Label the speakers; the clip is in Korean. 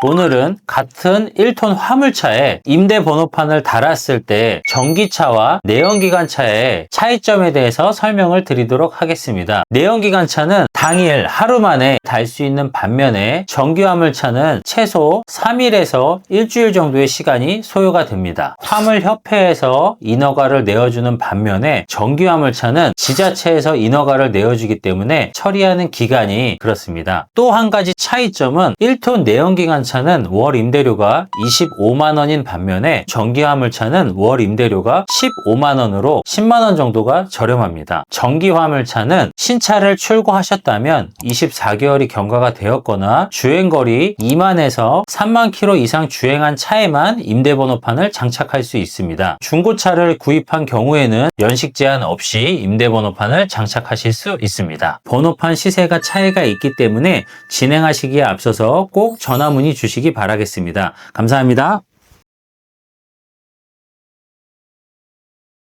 Speaker 1: 오늘은 같은 1톤 화물차에 임대 번호판을 달았을 때 전기차와 내연기관차의 차이점에 대해서 설명을 드리도록 하겠습니다. 내연기관차는 당일 하루 만에 달 수 있는 반면에 전기화물차는 최소 3일에서 일주일 정도의 시간이 소요가 됩니다. 화물협회에서 인허가를 내어주는 반면에 전기화물차는 지자체에서 인허가를 내어주기 때문에 처리하는 기간이 그렇습니다. 또 한 가지 차이점은 1톤 내연기관차 는 월 임대료가 25만 원인 반면에 전기 화물차는 월 임대료가 15만 원으로 10만 원 정도가 저렴합니다. 전기 화물차는 신차를 출고하셨다면 24개월이 경과가 되었거나 주행거리 2만에서 3만 킬로 이상 주행한 차에만 임대번호판을 장착할 수 있습니다. 중고차를 구입한 경우에는 연식 제한 없이 임대번호판을 장착하실 수 있습니다. 번호판 시세가 차이가 있기 때문에 진행하시기에 앞서서 꼭 전화 문의 주시기 바라겠습니다. 감사합니다.